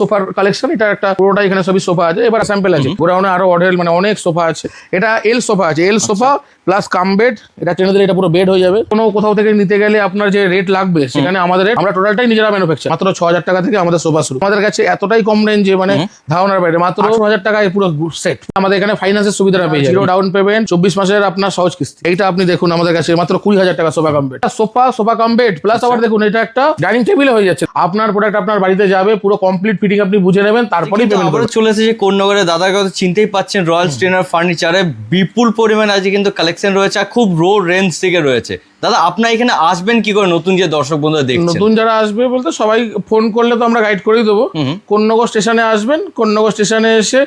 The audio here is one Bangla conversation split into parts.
সোফার কালেকশন এটা একটা পুরোটা এখানে সবই সোফা আছে। এবার স্যাম্পল আছে। গোডাউনে আরও অর্ডার মানে অনেক সোফা আছে। এটা এল সোফা আছে। L sofa plus cum bed এটা টেনে দিলে এটা পুরো বেড হয়ে যাবে। কোনো কোথাও থেকে নিতে গেলে আপনার যে রেট লাগবে সেখানে আমাদের আমরা টোটালটাই নিজেরা ম্যানুফ্যাকচার মাত্র ছ হাজার টাকা থেকে আমাদের সোফা শুরু। আমাদের কাছে এতটাই কম রেঞ্জে মানে ধারণার বাইরে। মাত্র ছ হাজার টাকায় পুরো সেট আমাদের এখানে ফাইন্যান্সের সুবিধাটা পেয়ে যাবে ডাউন পেমেন্ট চব্বিশ মাসের আপনার সহজ কিস্তি। এইটা আপনি দেখুন আমাদের কাছে মাত্র কুড়ি হাজার টাকা sofa cum bed sofa sofa cum bed plus আবার দেখুন এটা একটা ডাইনিং টেবিলে হয়ে যাচ্ছে। আপনার প্রোডাক্ট আপনার বাড়িতে যাবে পুরো কমপ্লিট ফিটিং আপনি বুঝে নেবেন তারপরেই পেমেন্ট আবারও চলে এসেছে কোন্নগরে দাদার কথা চিনতেই পাচ্ছেন রয়্যাল স্টেনার ফার্নিচারে বিপুল পরিমাণ আজকে কিন্তু কালেকশন রয়েছে আর খুব রো রেঞ্জ থেকে রয়েছে। দাদা আপনার এখানে আসবেন কি করে নতুন যে দর্শক বন্ধুরা দেখছেন? নতুন যারা আসবে বলতে সবাই ফোন করলে তো আমরা গাইড করেই দেবো। কন্যগর স্টেশনে আসবেন কন্যগর স্টেশনে এসে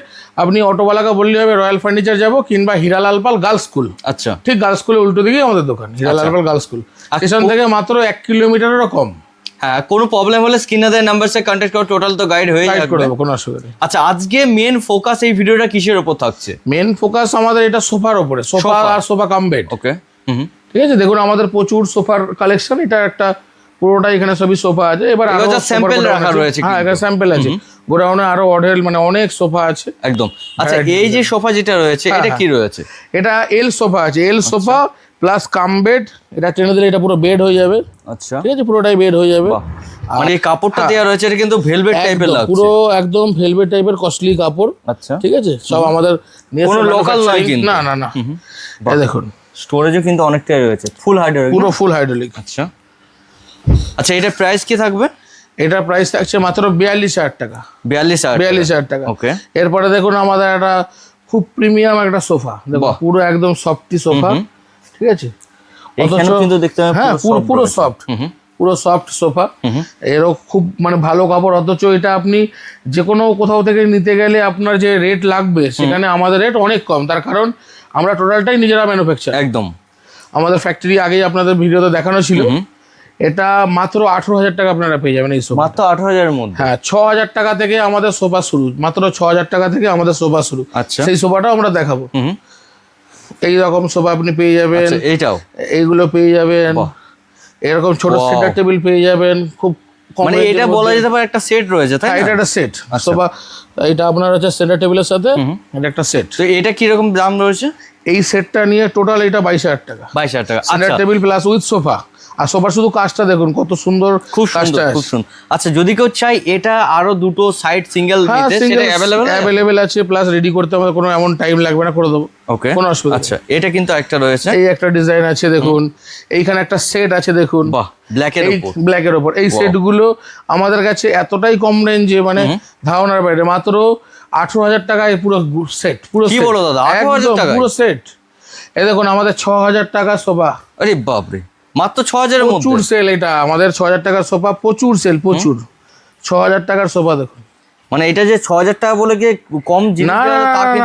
আপনি অটোওয়ালাকে বললে হবে রয়্যাল ফার্নিচার যাব কিংবা হিরালাল পাল গার্লস স্কুল। আচ্ছা। ঠিক গার্লস স্কুলের উল্টো দিকেই আমাদের দোকান Hiralal Pal girls school. Station থেকে মাত্র এক কিলোমিটারেরও কম। কোনো প্রবলেম হলে স্ক্রিনাদের নাম্বার সে কন্ট্যাক্ট করে টোটাল তো গাইড হয়ে যাবে কোনো অসুবিধা নেই। আচ্ছা আজকে মেন ফোকাস এই ভিডিওটা কিসের উপর থাকছে? মেন ফোকাস আমাদের এটা সোফার ওপরে সোফা। আর sofa cum bed okay hmm ঠিক আছে? দেখুন আমাদের প্রচুর সোফার কালেকশন এটা একটা পুরোটা এখানে সবই সোফা আছে। এবার আরও গোডাউন রাখা রয়েছে হ্যাঁ। এখানে স্যাম্পল আছে। গোডাউনে আরও অর্ডার মানে অনেক সোফা আছে। একদম। আচ্ছা এই যে সোফা যেটা রয়েছে হ্যাঁ, এটা হ্যাঁ। কি রয়েছে? এটা এল সোফা আছে। এল আচ্ছা। সোফা প্লাস কাম বেড এটা টেনে দিলে এটা পুরো বেড হয়ে যাবে। আচ্ছা। ঠিক আছে? পুরোটাই বেড হয়ে যাবে। মানে এই কাপড়টা দেওয়া রয়েছে এটা কিন্তু ভেলভেট টাইপের লাগছে। পুরো একদম ভেলভেট টাইপের কস্টলি কাপড়। আচ্ছা। ঠিক আছে? সব আমাদের কোনো local নয় কিন্তু। না না না। দেখুন। স্টোরেজও কিন্তু অনেকটাই রয়েছে। ফুল হাইড্রোলিক পুরো ফুল হাইড্রোলিক আচ্ছা। আচ্ছা এটা প্রাইস কি থাকবে? এটা প্রাইস থাকছে মাত্র বিয়াল্লিশ হাজার টাকা। বিয়াল্লিশ হাজার বিয়াল্লিশ হাজার টাকা। ওকে এরপরে দেখুন আমাদের একটা খুব প্রিমিয়াম একটা সোফা দেখো পুরো একদম সফটি সোফা ঠিক আছে? অথচ- কিন্তু দেখতে হ্যাঁ পুরো পুরো। সফট পুরো সফট সোফা এরও খুব মানে ভালো কাপড়। অথচ এটা আপনি যে কোনো কোথাও থেকে নিতে গেলে আপনার যে রেট লাগবে সেখানে আমাদের রেট অনেক কম। তার কারণ আমরা টোটালটাই নিজেরা ম্যানুফ্যাকচার একদম। আমাদের ফ্যাক্টরি আগেই আপনাদের ভিডিওতে দেখানো ছিল। এটা মাত্র আঠেরো হাজার টাকা আপনারা পেয়ে যাবেন এই সোফা মাত্র আঠারো হাজারের মধ্যে? হ্যাঁ ছ হাজার টাকা থেকে আমাদের সোফা শুরু। মাত্র ছ হাজার টাকা থেকে আমাদের সোফা শুরু। আচ্ছা। সেই সোফাটাও আমরা দেখাবো। হুম এই রকম সোফা আপনি পেয়ে যাবেন। আচ্ছা এইটাও? এইগুলো পেয়ে যাবেন। এরকম ছোট. সেন্টার টেবিল পেয়ে যাবেন। খুব মানে এটা বলা যেতে পারে একটা সেট রয়েছে তাই হ্যাঁ, এটা একটা সেট সোফা এটা আপনার হচ্ছে সেন্টার টেবিলের সাথে। এটা একটা সেট তো এটা কীরকম দাম রয়েছে? এই সেটটা নিয়ে টোটাল এটা বাইশ হাজার টাকা। বাইশ হাজার টাকা। সেন্টার আচ্ছা। টেবিল প্লাস উইথ সোফা আর সোফার শুধু কাজটা দেখুন কত সুন্দর খুব সুন্দর কাজটা খুব সুন্দর। আচ্ছা যদি কেউ চাই এটা আরও দুটো সাইড সিঙ্গেল হ্যাঁ নিতে সেটা অ্যাভেলেবল অ্যাভেলেবেল আছে? প্লাস রেডি করতে আমাদের কোনো এমন টাইম লাগবে না করে দেবো। ওকে কোনো অসুবিধা। আচ্ছা এটা কিন্তু একটা রয়েছে। এই একটা ডিজাইন আছে দেখুন। এইখানে একটা সেট আছে দেখুন। বাহ ব্ল্যাকের উপর। ব্ল্যাকের ওপর এই সেটগুলো আমাদের কাছে এতটাই কম রেঞ্জে মানে ধারণার বাইরে। মাত্র আঠারো হাজার টাকায় পুরো সেট পুরো কি বলো দাদা, 18,000 একদম, টাকায়? পুরো সেট এই দেখুন আমাদের ছ হাজার টাকা সোফা আরে বাপরে। মাত্র ছ হাজারের প্রচুর সেল এটা আমাদের ছ হাজার টাকার সোফা প্রচুর সেল প্রচুর। ছ হাজার টাকার সোফা দেখুন। মানে এটা যে ছ হাজার টাকা বলে কি কম জিনিস না না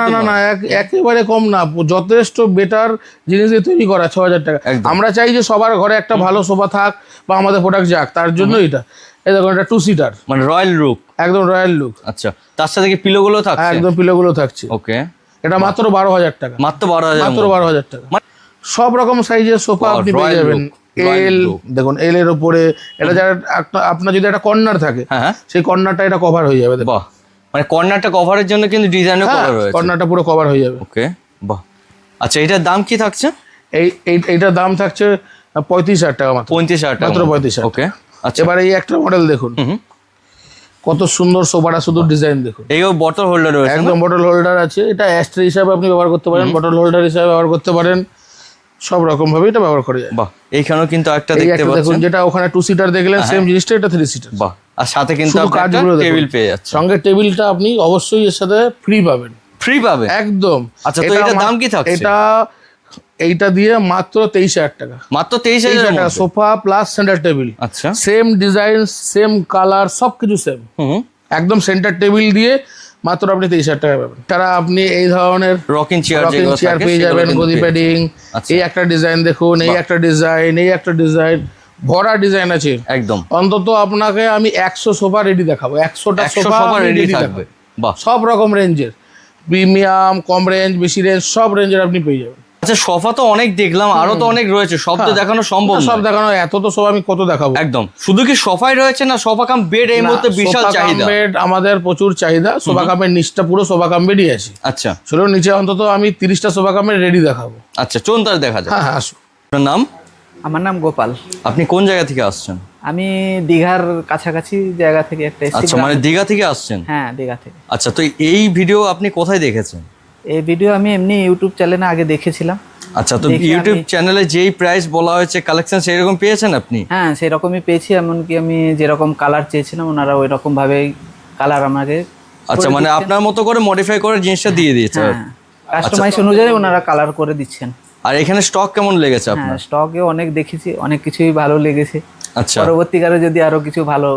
না, না একেবারে কম না যথেষ্ট বেটার জিনিস দিয়ে তৈরি করা ছ হাজার টাকা আমরা চাই যে সবার ঘরে একটা ভালো সোফা থাক বা আমাদের প্রোডাক্ট যাক তার জন্য এটা। এই দেখুন এটা টু সিটার মানে রয়্যাল লুক একদম রয়্যাল লুক আচ্ছা তার সাথে কি পিলোগুলো থাকছে? একদম পিলোগুলো থাকছে। ওকে এটা মাত্র বারো হাজার টাকা। মাত্র বারো হাজার মাত্র বারো হাজার টাকা। মানে- সব রকম সাইজের সোফা আপনি পেয়ে যাবেন। এল দেখুন এল এর উপরে এটা যারা আপনার যদি একটা কর্নার থাকে হ্যাঁ হ্যাঁ। সেই কর্নারটা এটা কভার হয়ে যাবে বাহ। মানে কর্নারটা কভারের জন্য কিন্তু ডিজাইনও হ্যাঁ করা রয়েছে। কর্নারটা পুরো কভার হয়ে যাবে। ওকে বাহ। আচ্ছা এটার দাম কি থাকছে? এই এই- এইটার দাম থাকছে পঁয়ত্রিশ হাজার টাকা মাত্র। পঁয়ত্রিশ হাজার টাকা মাত্র পঁয়ত্রিশ হাজার ওকে আচ্ছা। এবার এই একটা মডেল দেখুন। কত সুন্দর সোফাটা শুধু ডিজাইন দেখুন। এই বটল হোল্ডার রয়েছে একদম বটল হোল্ডার আছে। এটা অ্যাস্ট্রে হিসাবে আপনি ব্যবহার করতে পারেন বটল হোল্ডার হিসাবে ব্যবহার করতে পারেন। সব রকম ভাবে এটা ব্যবহার করা যায়। বাহ এইখানেও কিন্তু একটা দেখতে দেখুন পাচ্ছেন। যেটা ওখানে টু সিটার দেখলেন সেম জিনিসটা এটা থ্রি সিটার বাহ আর সাথে কিন্তু কাজগুলো টেবিল পেয়ে যাচ্ছে। সঙ্গে টেবিলটা আপনি অবশ্যই এর সাথে ফ্রি পাবেন। ফ্রি পাবে? একদম। আচ্ছা, তো এটার মা- দাম কি থাকছে? এটা এইটা দিয়ে মাত্র তেইশ হাজার টাকা। মাত্র তেইশ হাজার টাকা সোফা প্লাস সেন্টার টেবিল আচ্ছা। সেম ডিজাইন সেম কালার সব কিছু সেম হুম। একদম সেন্টার টেবিল দিয়ে মাত্র আপনি তেইশ হাজার টাকা পাবেন। তারা আপনি এই ধরনের রকিং চেয়ার রকিং চেয়ার পেয়ে যাবেন গদি প্যাডিং আচ্ছা। এই একটা ডিজাইন দেখুন এই একটা ডিজাইন এই একটা ডিজাইন ভরা ডিজাইন আছে। একদম। অন্তত আপনাকে আমি একশো সোফা রেডি দেখাবো একশোটা একশো সোফা রেডি থাকবে। বাহ। সব রকম রেঞ্জের প্রিমিয়াম কম রেঞ্জ বেশি রেঞ্জ সব রেঞ্জের আপনি পেয়ে যাবেন। আচ্ছা সোফা তো অনেক দেখলাম আরও তো অনেক রয়েছে সব তো দেখানো সম্ভব হ্যাঁ। সব দেখানো এত তো সব আমি কত দেখাবো? একদম। শুধু কি সোফাই রয়েছে না সোফা কাম বেড এই মুহূর্তে বিশাল চাহিদা? বেড আমাদের প্রচুর চাহিদা সোফা কামের নিচটা পুরো সোফা কাম বেডই আছে। আচ্ছা। চলো নিচে অন্তত আমি তিরিশটা সোফা কামের রেডি দেখাবো। আচ্ছা চলুন তাহলে দেখা যাক। হ্যাঁ হ্যাঁ আসো আপনার নাম? আমার নাম গোপাল। আপনি কোন জায়গা থেকে আসছেন? আমি দীঘার কাছাকাছি জায়গা থেকে একটা এসেছি আচ্ছা মানে দীঘা থেকে আসছেন? হ্যাঁ দীঘা থেকে। আচ্ছা তো এই ভিডিও আপনি কোথায় দেখেছেন? এই ভিডিও আমি এমনি ইউটিউব চ্যানেলে আগে দেখেছিলাম। আচ্ছা তো ইউটিউব চ্যানেলে যেই প্রাইস বলা হয়েছে কালেকশন সেই রকম পেয়েছেন আপনি? হ্যাঁ সেরকমই পেয়েছি এমনকি আমি যেরকম কালার চেয়েছিলাম ওনারা ওই রকম ভাবেই কালার আমাকে আচ্ছা মানে আপনার মতো করে মডিফাই করে জিনিসটা দিয়ে দিয়েছে। হ্যাঁ কাস্টমাইজ অনুযায়ী ওনারা কালার করে দিচ্ছেন। আর এখানে স্টক কেমন লেগেছে আপনার? হ্যাঁ স্টকে অনেক দেখেছি অনেক কিছুই ভালো লেগেছে। আচ্ছা। পরবর্তীকালে যদি আরও কিছু ভালো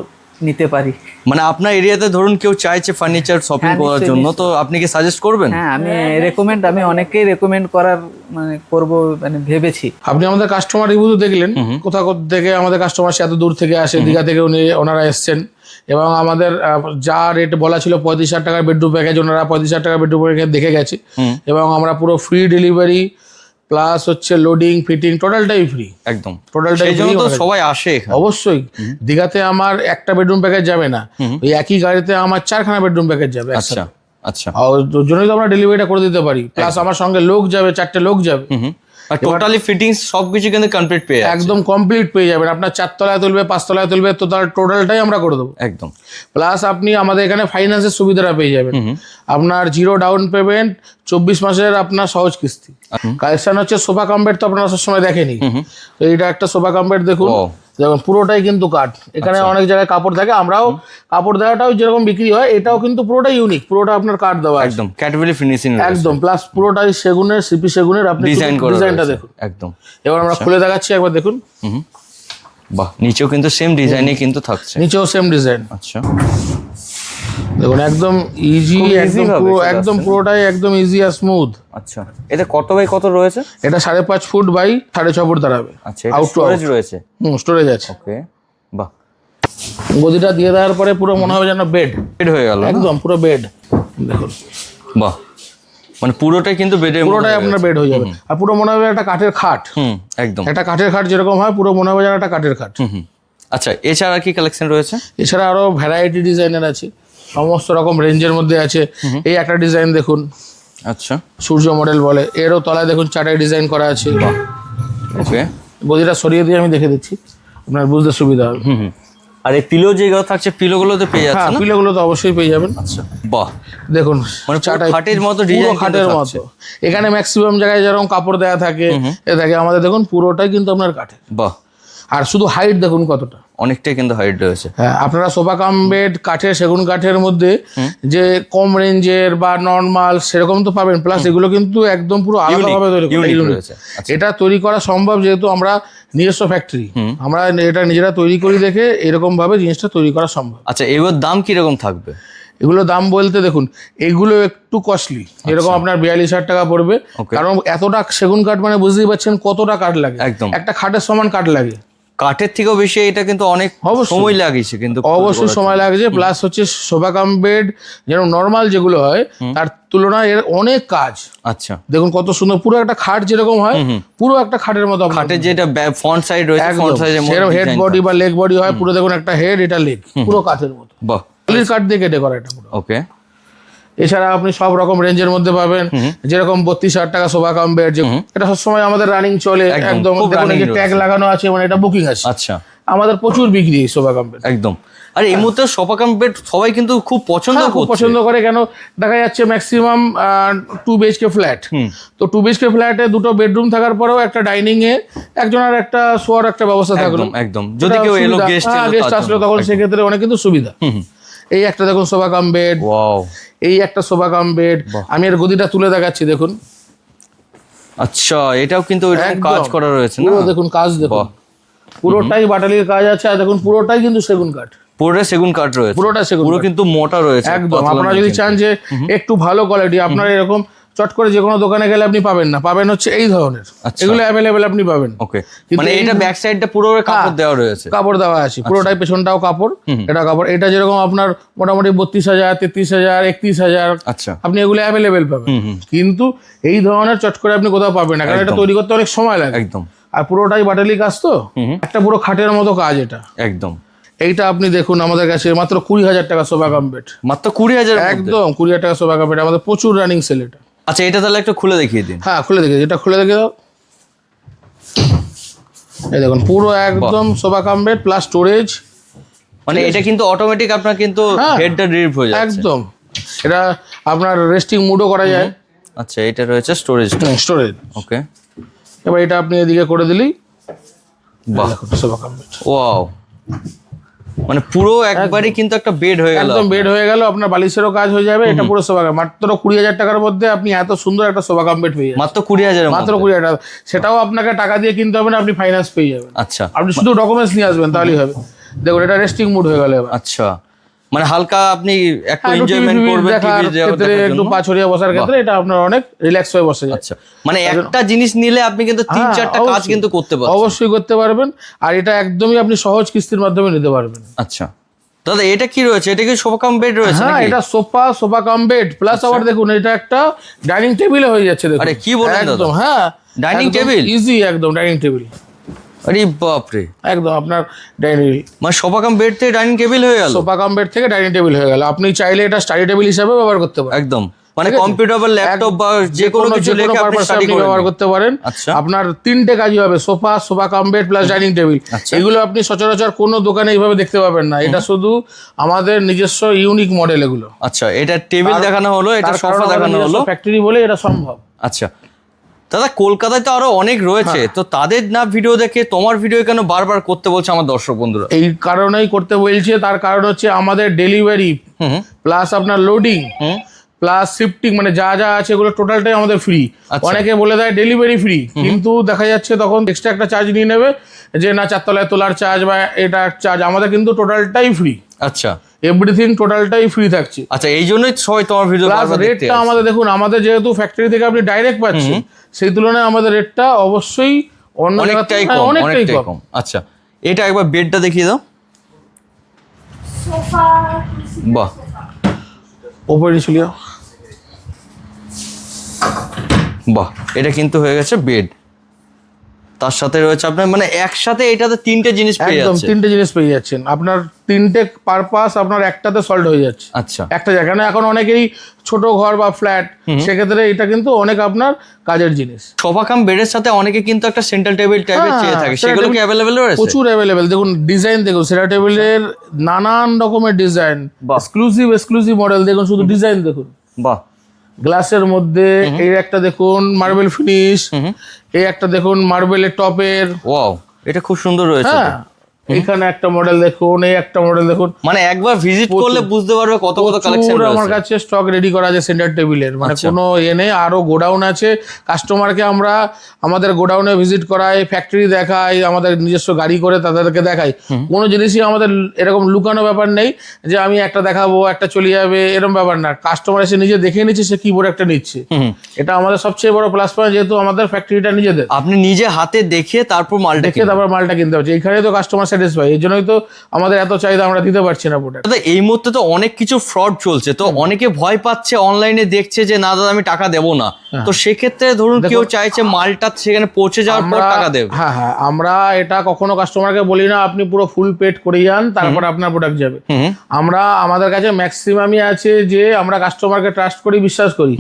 নিতে পারি। মানে আপনার এরিয়াতে ধরুন কেউ চাইছে ফার্নিচার শপিং হ্যাঁ, করার জন্য তো আপনি কি সাজেস্ট করবেন? হ্যাঁ আমি রেকমেন্ড আমি অনেককেই রেকমেন্ড করার মানে করব মানে ভেবেছি। আপনি আমাদের কাস্টমার রিভিউ তো দেখলেন কোথা কোথা থেকে আমাদের কাস্টমার এত দূর থেকে আসে দীঘা থেকে উনি ওনারা এসছেন এবং আমাদের যা রেট বলা ছিল পঁয়ত্রিশ হাজার টাকার বেডরুম প্যাকেজ ওনারা পঁয়ত্রিশ হাজার টাকার বেডরুম প্যাকেজ দেখে গেছে। এবং আমরা পুরো ফ্রি ডেলিভারি প্লাস হচ্ছে লোডিং ফিটিং টোটালটাই ফ্রি একদম। টোটালটাই জন্য তো সবাই আসে অবশ্যই। দীঘাতে আমার একটা বেডরুম প্যাকেজ যাবে না। ওই একই গাড়িতে আমার চারখানা বেডরুম প্যাকেজ যাবে আচ্ছা আচ্ছা। আর ওর জন্যই তো আমরা ডেলিভারিটা করে দিতে পারি। প্লাস আমার সঙ্গে লোক যাবে চারটে লোক যাবে। হুম আর টোটালি ফিটিংস সবকিছু কিন্তু কমপ্লিট পেয়ে একদম কমপ্লিট পেয়ে যাবেন। আপনার চারতলায় তুলবে পাঁচতলায় তুলবে তো তার টোটালটাই আমরা করে দেবো। একদম। প্লাস আপনি আমাদের এখানে ফাইন্যান্সের সুবিধাটা পেয়ে যাবেন। আপনার জিরো ডাউন পেমেন্ট চব্বিশ মাসের আপনার সহজ কিস্তি। কালেকশন হচ্ছে সোফা কাম্বেট তো আপনারা সবসময় দেখেনি তো এইটা একটা সোফা কাম্বেট দেখুন। দেখুন পুরোটাই কিন্তু কাঠ। এখানে অনেক জায়গায় কাপড় থাকে। আমরাও কাপড় দেওয়াটাও যেরকম বিক্রি হয় এটাও কিন্তু পুরোটাই ইউনিক পুরোটা আপনার কাঠ দেওয়া একদম ক্যাটাগরি ফিনিশিং একদম প্লাস পুরোটাই সেগুনের সিপি সেগুনের আপনি ডিজাইন করে ডিজাইনটা দেখুন। একদম। এবার আমরা খুলে দেখাচ্ছি একবার দেখুন। বাহ নিচেও কিন্তু সেম ডিজাইনই কিন্তু থাকছে। নিচেও সেম ডিজাইন আচ্ছা। দেখুন একদম ইজি একদম পুরো একদম পুরোটাই একদম ইজি আর স্মুথ আচ্ছা। এটা কত বাই কত রয়েছে? এটা সাড়ে পাঁচ ফুট বাই সাড়ে ছ ফুট দাঁড়াবে। আচ্ছা আউট স্টোরেজ রয়েছে? হুম স্টোরেজ আছে। ওকে বাহ। গদিটা দিয়ে দেওয়ার পরে পুরো মনে হবে যেন বেড বেড হয়ে গেল একদম পুরো বেড দেখুন। বাহ। মানে পুরোটাই কিন্তু বেডের পুরোটাই আপনার বেড হয়ে যাবে। আর পুরো মনে হবে একটা কাঠের খাট। হুম একদম। একটা কাঠের খাট যেরকম হয় পুরো মনে হবে যেন একটা কাঠের খাট। হুম হুম। আচ্ছা এছাড়া কি কালেকশন রয়েছে? এছাড়া আরও ভ্যারাইটি ডিজাইনের আছে। সমস্ত রকম রেঞ্জের মধ্যে আছে। এই একটা ডিজাইন দেখুন। আচ্ছা। সূর্য মডেল বলে। এরও তলায় দেখুন চারটে ডিজাইন করা আছে। ওকে। গদিটা সরিয়ে দিয়ে আমি দেখে দিচ্ছি। আপনার বুঝতে সুবিধা হবে। আর এই পিলো যেগুলো থাকছে পিলোগুলো তো পেয়ে যাচ্ছে হ্যাঁ না? পিলোগুলো তো অবশ্যই পেয়ে যাবেন। আচ্ছা বাহ। দেখুন মানে চাটাই খাটের মতো পুরো ডিজাইন খাটের মতো। এখানে ম্যাক্সিমাম জায়গায় যেরকম কাপড় দেওয়া থাকে এ থাকে আমাদের দেখুন পুরোটাই কিন্তু আপনার কাঠের। বাহ। আর শুধু হাইট দেখুন কতটা। অনেকটাই কিন্তু হাইট রয়েছে। হ্যাঁ আপনারা সোফা কাম বেড কাঠের সেগুন কাঠের মধ্যে যে কম রেঞ্জের বা নর্মাল সেরকম তো পাবেন প্লাস এগুলো কিন্তু একদম পুরো আলাদাভাবে তৈরি করা। রয়েছে। আচ্ছা। এটা তৈরি করা সম্ভব যেহেতু আমরা নিজস্ব ফ্যাক্টরি আমরা এটা নিজেরা তৈরি করি দেখে এরকম ভাবে জিনিসটা তৈরি করা সম্ভব। আচ্ছা এগুলোর দাম কীরকম থাকবে? এগুলো দাম বলতে দেখুন এগুলো একটু কস্টলি এরকম আপনার বিয়াল্লিশ হাজার টাকা পড়বে। আচ্ছা। কারণ এতটা সেগুন কাঠ মানে বুঝতেই পারছেন কতটা কাঠ লাগে। একদম। একটা খাটের সমান কাঠ লাগে। কাঠের থেকেও বেশি এটা কিন্তু অনেক। সময় লাগিয়েছে কিন্তু অবশ্যই সময় লাগছে। প্লাস হচ্ছে সোফা কাম বেড যেন নর্মাল যেগুলো হয় তার তুলনায় এর অনেক কাজ। আচ্ছা। দেখুন কত সুন্দর পুরো একটা খাট যেরকম হয় পুরো একটা খাটের মতো খাটের যেটা ফ্রন্ট সাইড রয়েছে ফ্রন্ট মধ্যে সেরকম হেড বডি বা লেগ বডি হয় পুরো দেখুন একটা হেড এটা লেগ পুরো কাঠের মতো। বাহ। কাঠ দিয়ে কেটে করা এটা পুরো। ওকে এছাড়া আপনি সব রকম রেঞ্জের মধ্যে পাবেন। যেরকম বত্রিশ হাজার টাকা সোফা কাম বেড এটা সবসময় আমাদের রানিং চলে। একদম, ট্যাগ লাগানো আছে মানে এটা বুকিং আছে। আচ্ছা। আমাদের প্রচুর বিক্রি সোফা কাম বেড একদম। আর এই মুহূর্তে সোফা কাম বেড সবাই কিন্তু খুব পছন্দ হ্যাঁ, খুব পছন্দ করে কেন দেখা যাচ্ছে ম্যাক্সিমাম টু বিএইচকে ফ্ল্যাট তো টু বিএইচকে ফ্ল্যাটে দুটো বেডরুম থাকার পরেও একটা ডাইনিং এ একজনের একটা শোয়ার একটা ব্যবস্থা থাকল। একদম যদি কেউ এলো গেস্ট গেস্ট আসলো তখন সেক্ষেত্রে অনেক কিন্তু সুবিধা। এই একটা দেখুন সোফা কাম বেড। এই একটা সোফা কাম বেড। আমি এর গদিটা তুলে দেখাচ্ছি দেখুন। আচ্ছা এটাও কিন্তু। কাজ করা রয়েছে না? দেখুন কাজ দেখুন। পুরোটাই বাটালির কাজ আছে আর দেখুন পুরোটাই কিন্তু সেগুন কাঠ। পুরোটা সেগুন কাঠ রয়েছে। পুরোটা সেগুন পুরো কিন্তু মোটা রয়েছে। একদম। আপনারা যদি চান যে একটু ভালো কোয়ালিটি আপনার এরকম চট করে যে কোনো দোকানে গেলে আপনি পাবেন না। পাবেন হচ্ছে এই ধরনের। আচ্ছা। এগুলো অ্যাভেলেবেল আপনি পাবেন। ওকে মানে এটা ব্যাক সাইডটা পুরো কাপড় দেওয়া রয়েছে। কাপড় দেওয়া আছে। পুরোটাই পেছনটাও কাপড়। এটা কাপড়। এটা যেরকম আপনার মোটামুটি বত্রিশ হাজার তেত্রিশ হাজার একত্রিশ হাজার আচ্ছা। আপনি এগুলো অ্যাভেলেবেল পাবেন। কিন্তু এই ধরনের চট করে আপনি কোথাও পাবেন না কারণ এটা তৈরি করতে অনেক সময় লাগে। একদম। আর পুরোটাই বাটালি কাজ তো। একটা পুরো খাটের মতো কাজ এটা। একদম। এইটা আপনি দেখুন আমাদের কাছে মাত্র কুড়ি হাজার টাকা সোফা কাম্পেট মাত্র কুড়ি হাজার একদম কুড়ি হাজার টাকা সোফা কাম্পেট আমাদের প্রচুর রানিং সেল এটা। আচ্ছা এটা তাহলে একটু খুলে দেখিয়ে দিন। হ্যাঁ খুলে দেখে এটা খুলে দেখে দাও। এই দেখুন পুরো একদম সোফা কাম্পেট প্লাস স্টোরেজ মানে এটা কিন্তু অটোমেটিক আপনার কিন্তু হ্যাঁ। হেডটা রিলিভ হয়ে যাচ্ছে। একদম। এটা আপনার রেস্টিং মুডও করা যায়। আচ্ছা এটা রয়েছে স্টোরেজ স্টোরেজ ওকে এবার এটা আপনি এদিকে করে দিলেই। বাহ। সোফা কাম্পেট ওয়াও মানে পুরো একবারই কিন্তু একটা বেড হয়ে গেল একদম বেড হয়ে গেল আপনার বালিশেরও কাজ হয়ে যাবে এটা পুরো সোফা মাত্র কুড়ি হাজার টাকার মধ্যে আপনি এত সুন্দর একটা সোফা বেড পেয়ে যাবেন মাত্র কুড়ি হাজার মাত্র কুড়ি হাজার টাকা। সেটাও আপনাকে টাকা দিয়ে কিনতে হবে না আপনি ফাইন্যান্স পেয়ে যাবেন। আচ্ছা। আপনি শুধু ডকুমেন্টস নিয়ে আসবেন তাহলেই হবে। দেখুন এটা রেস্টিং মুড হয়ে গেল আচ্ছা। মানে হালকা আপনি একটু হ্যাঁ, এনজয়মেন্ট TV করবেন ক্ষেত্রে একটু পা ছড়িয়ে বসার ক্ষেত্রে এটা আপনার অনেক রিল্যাক্স হয়ে বসে যায়। আচ্ছা মানে একটা জিনিস নিলে আপনি কিন্তু তিন হ্যাঁ, চারটা কাজ কিন্তু করতে পারবেন অবশ্যই করতে পারবেন। আর এটা একদমই আপনি সহজ কিস্তির মাধ্যমে নিতে পারবেন। আচ্ছা। দাদা এটা কি রয়েছে? এটা কি সোফা কাম বেড রয়েছে হ্যাঁ এটা sofa sofa cum bed. Plus আবার দেখুন এটা একটা ডাইনিং টেবিলে হয়ে যাচ্ছে দেখুন। আরে, কি বলেন দাদা? হ্যাঁ ডাইনিং টেবিল? ইজি একদম ডাইনিং টেবিল। আরে বাপ রে একদম আপনার ডাইনিং মানে সোফা কাম বেড থেকে ডাইনিং টেবিল হয়ে গেল? সোফা কাম বেড থেকে ডাইনিং টেবিল হয়ে গেল। আপনি চাইলে এটা স্টাডি টেবিল হিসেবে ব্যবহার করতে পারেন। একদম। মানে? কম্পিউটার বা ল্যাপটপ বা যে কোনো কিছু লেখে আপনি স্টাডি ব্যবহার করতে পারেন। আচ্ছা। আপনার তিনটে কাজই হবে। Sofa sofa cum bed plus dining table. এগুলো আপনি সচরাচর কোনো দোকানে এইভাবে দেখতে পাবেন না। এটা শুধু আমাদের নিজস্ব ইউনিক মডেল এগুলো। আচ্ছা এটা টেবিল দেখানো হলো এটা সোফা দেখানো হলো। ফ্যাক্টরি বলে এটা সম্ভব। আচ্ছা। দাদা কলকাতায় তো আরও অনেক রয়েছে। হ্যাঁ। তো তাদের না ভিডিও দেখে তোমার ভিডিও কেন বারবার করতে বলছে আমার দর্শক বন্ধুরা? এই কারণেই করতে বলছে তার কারণ হচ্ছে আমাদের ডেলিভারি প্লাস আপনার লোডিং প্লাস শিফটিং মানে যা যা আছে এগুলো টোটালটাই আমাদের ফ্রি আচ্ছা। অনেকে বলে দেয় ডেলিভারি ফ্রি কিন্তু দেখা যাচ্ছে তখন এক্সট্রা একটা চার্জ নিয়ে নেবে যে না চারতলায় তোলার চার্জ বা এটা চার্জ আমাদের কিন্তু টোটালটাই ফ্রি আচ্ছা। এভরিথিং টোটালটাই ফ্রি থাকছে। আচ্ছা এই জন্যই সবাই তোমার ভিডিও প্লাস রেটটা আমাদের দেখুন আমাদের যেহেতু ফ্যাক্টরি থেকে আপনি ডাইরেক্ট পাচ্ছেন সেই তুলনায় আমাদের রেটটা অবশ্যই অন্য জায়গার অনেকটাই কম অনেকটাই কম। আচ্ছা এটা একবার বেডটা দেখিয়ে দাও। বাহ। ওপরে ছিল বাহ এটা কিন্তু হয়ে গেছে বেড তার সাথে রয়েছে আপনার মানে একসাথে এটাতে তিনটে জিনিস পেয়ে একদম তিনটে জিনিস পেয়ে যাচ্ছেন। আপনার তিনটে পারপাস আপনার একটাতে সলভ হয়ে যাচ্ছে। আচ্ছা। একটা জায়গা কেন এখন অনেকেরই ছোট ঘর বা ফ্ল্যাট সেক্ষেত্রে এটা কিন্তু অনেক আপনার কাজের জিনিস। সোফা কাম বেডের সাথে অনেকে কিন্তু একটা সেন্ট্রাল টেবিল টাইপের চেয়ে থাকে। সেগুলো কি অ্যাভেলেবেল রয়েছে? প্রচুর অ্যাভেলেবেল দেখুন ডিজাইন দেখুন সেরা টেবিলের নানান রকমের ডিজাইন। এক্সক্লুসিভ এক্সক্লুসিভ মডেল দেখুন শুধু ডিজাইন দেখুন। বাহ। গ্লাসের মধ্যে এই একটা দেখুন মার্বেল ফিনিশ এই একটা দেখুন মার্বেলের টপের। ওয়াও এটা খুব সুন্দর রয়েছে হ্যাঁ এখানে একটা মডেল দেখুন এই একটা মডেল দেখুন। মানে একবার ভিজিট করলে বুঝতে পারবে কত কত কালেকশন আমার কাছে স্টক রেডি করা আছে সেন্টার টেবিলের মানে আচ্ছা। কোনো এ নেই আরও গোডাউন আছে। কাস্টমারকে আমরা আমাদের গোডাউনে ভিজিট করাই ফ্যাক্টরি দেখাই আমাদের নিজস্ব গাড়ি করে তাদেরকে দেখাই। কোনো জিনিসই আমাদের এরকম লুকানো ব্যাপার নেই যে আমি একটা দেখাবো একটা চলে যাবে এরকম ব্যাপার না। কাস্টমার এসে নিজে দেখে নিচ্ছে সে কিবোর্ড একটা নিচ্ছে। এটা আমাদের সবচেয়ে বড় প্লাস পয়েন্ট যেহেতু আমাদের ফ্যাক্টরিটা নিজেদের। আপনি নিজে হাতে দেখে তারপর মালটা দেখে তারপর মালটা কিনতে পারছি এখানে তো কাস্টমার স্যাটিসফাই এই জন্যই তো আমাদের এত চাহিদা আমরা দিতে পারছি না প্রোডাক্ট দাদা এই মুহূর্তে তো অনেক কিছু ফ্রড চলছে তো অনেকে ভয় পাচ্ছে অনলাইনে দেখছে যে না দাদা আমি টাকা দেবো না। হ্যাঁ। তো সেক্ষেত্রে ধরুন কেউ চাইছে মালটা সেখানে পৌঁছে যাওয়ার পর টাকা দেবে। হ্যাঁ হ্যাঁ আমরা এটা কখনো কাস্টমারকে বলি না আপনি পুরো ফুল পেড করে যান তারপর আপনার প্রোডাক্ট যাবে। আমরা আমাদের কাছে ম্যাক্সিমামই আছে যে আমরা কাস্টমারকে ট্রাস্ট করি বিশ্বাস করি।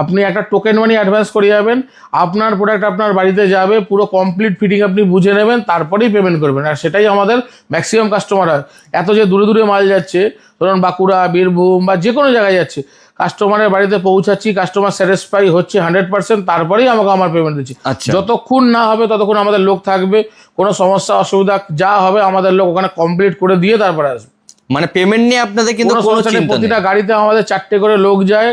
আপনি একটা টোকেন মানি অ্যাডভান্স করে যাবেন আপনার প্রোডাক্ট আপনার বাড়িতে যাবে পুরো কমপ্লিট ফিটিং আপনি বুঝে নেবেন তারপরেই পেমেন্ট করবেন আর সেটাই আমাদের ম্যাক্সিমাম কাস্টমার হয়। এত যে দূরে দূরে মাল যাচ্ছে ধরুন বাঁকুড়া বীরভূম বা যে কোনো জায়গায় যাচ্ছে কাস্টমারের বাড়িতে পৌঁছাচ্ছি কাস্টমার স্যাটিসফাই হচ্ছে হান্ড্রেড পার্সেন্ট তারপরেই আমাকে আমার পেমেন্ট দিচ্ছি। আচ্ছা। যতক্ষণ না হবে ততক্ষণ আমাদের লোক থাকবে কোনো সমস্যা অসুবিধা যা হবে আমাদের লোক ওখানে কমপ্লিট করে দিয়ে তারপরে আসবে। মানে পেমেন্ট নিয়ে আপনাদের কিন্তু প্রতিটা গাড়িতে আমাদের চারটে করে লোক যায়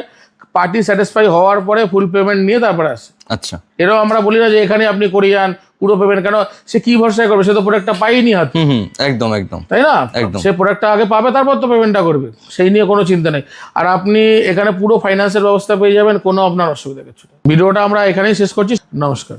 পার্টি স্যাটিসফাই হওয়ার পরে ফুল পেমেন্ট নিয়ে তারপরে আসে। আচ্ছা। এটাও আমরা বলি না যে এখানে আপনি করিয়ে যান পুরো পেমেন্ট কেন সে কি ভরসায় করবে? সে তো প্রোডাক্টটা পাইনি হাতে। একদম একদম। তাই না? একদম। সে প্রোডাক্টটা আগে পাবে তারপর তো পেমেন্টটা করবে। সেই নিয়ে কোনো চিন্তা নেই। আর আপনি এখানে পুরো ফাইন্যান্সের ব্যবস্থা পেয়ে যাবেন কোনো আপনার অসুবিধা কিছু ভিডিওটা আমরা এখানেই শেষ করছি। নমস্কার।